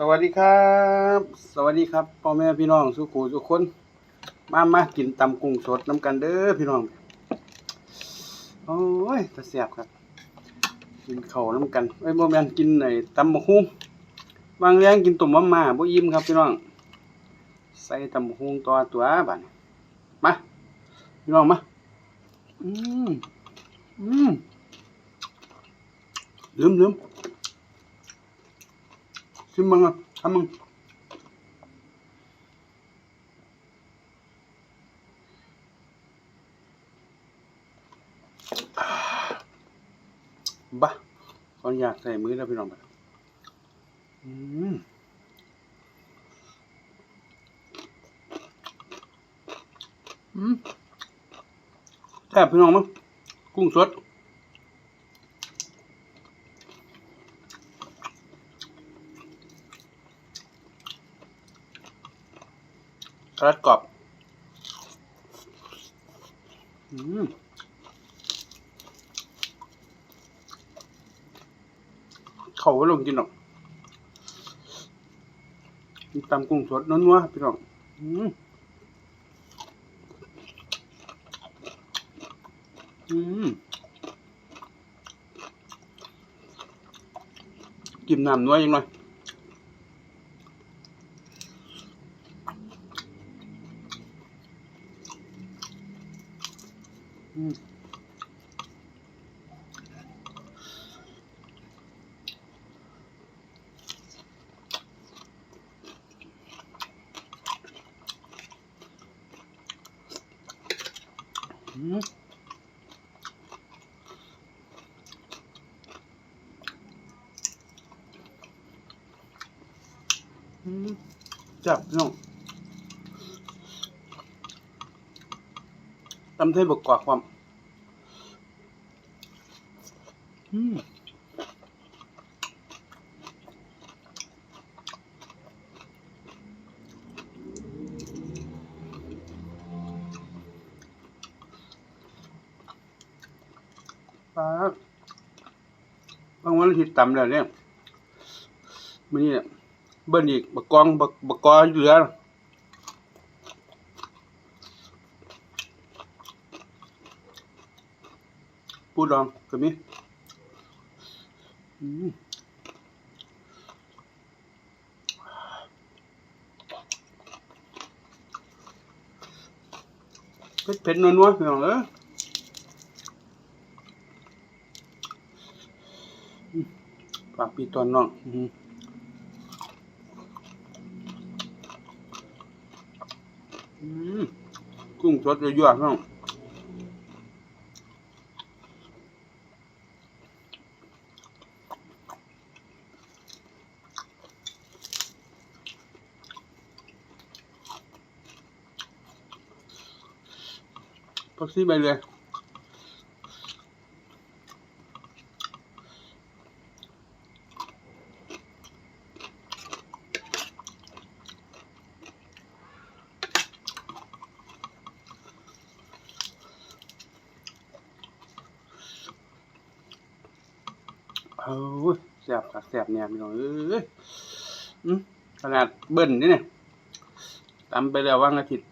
สวัสดีครับ สวัสดีครับพ่อแม่พี่น้องสุขุทุกคน มามากินตำกุ้งสดน้ำกันเด้อพี่น้อง โอ้ยตะเสียบครับ กินเข้าน้ำกันไอ้ยบ่แมนกินไอ้ตำบักหุ่งบางแรงกินต้มมะม่าบ่อิ่มครับพี่น้อง ใส่ตำบักหุ่งต่อตัวบัดนี้มาพี่น้องมาอืมอืมลืมลืม ชิมมึงอะทำมึงบ้าขออนุญาตใส่มือแล้วพี่น้องบัดอืมอืมแซ่บพี่น้องมั้งกุ้งสด กระดกรอบอืมเขาไว้ลงกินหรอกมีตำกุ้งสดนัวๆพี่น้องอืมอืมกินน้ำนัวยังหน่ อยอืมอืมอืมจับน้อง ตำไทยบกกว่าความอืมปลาบางวันอาทิตย์ต่ำแล้วเนี่ยมันนี่เบิ้ลอีกบักกองบักบักกอเหลือ ปูดองก็มีอืมเผ็ดเผ็ดนัวๆพี่น้องเอ้ยอืมฝาปีตอนน้องอืมกุ้งสดเยอะๆน้อง พักซี่ไปเลยเอาเว้ยแสบคักแสบเนี่ยพี่น้องเอ้ยขนาดเบิ้ลนี่เนี่ยตำไปแล้วว่างอาทิตย์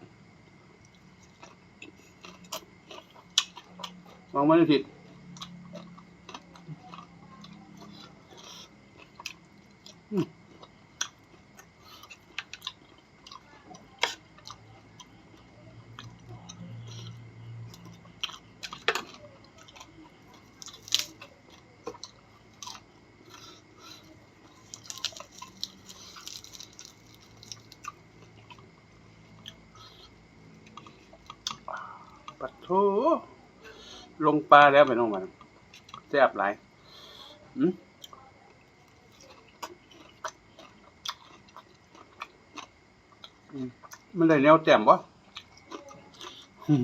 มองไม่ได้ผิดปัดโถ ลงปลาแล้วไปน้องมันแซ่บหลายอืมมันได้แนวแจ่มวะอืม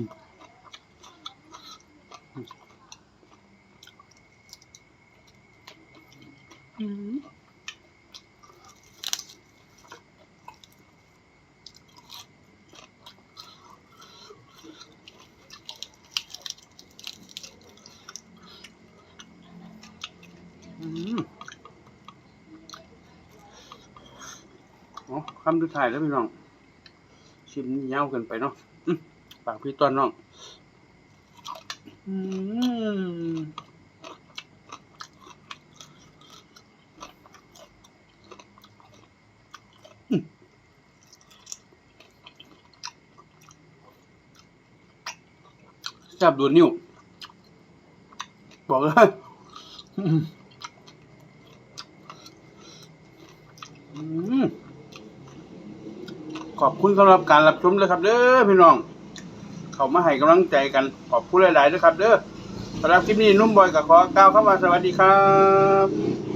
อ๋อคำสุดท้ายแล้วพี่น้อง ชิมยาเกินไปเนาะปากพี่ต้นน้องอืมอืมแซ่บดูดนิ้ว บอกเลยอืม ขอบคุณสำหรับการรับชมเลยครับ เด้อพี่น้อง เขามาให้กำลังใจกัน ขอบคุณหลายๆนะครับ เด้อสำหรับคลิปนี้นุ่มบอยกับขอกล่าวเข้ามาสวัสดีครับ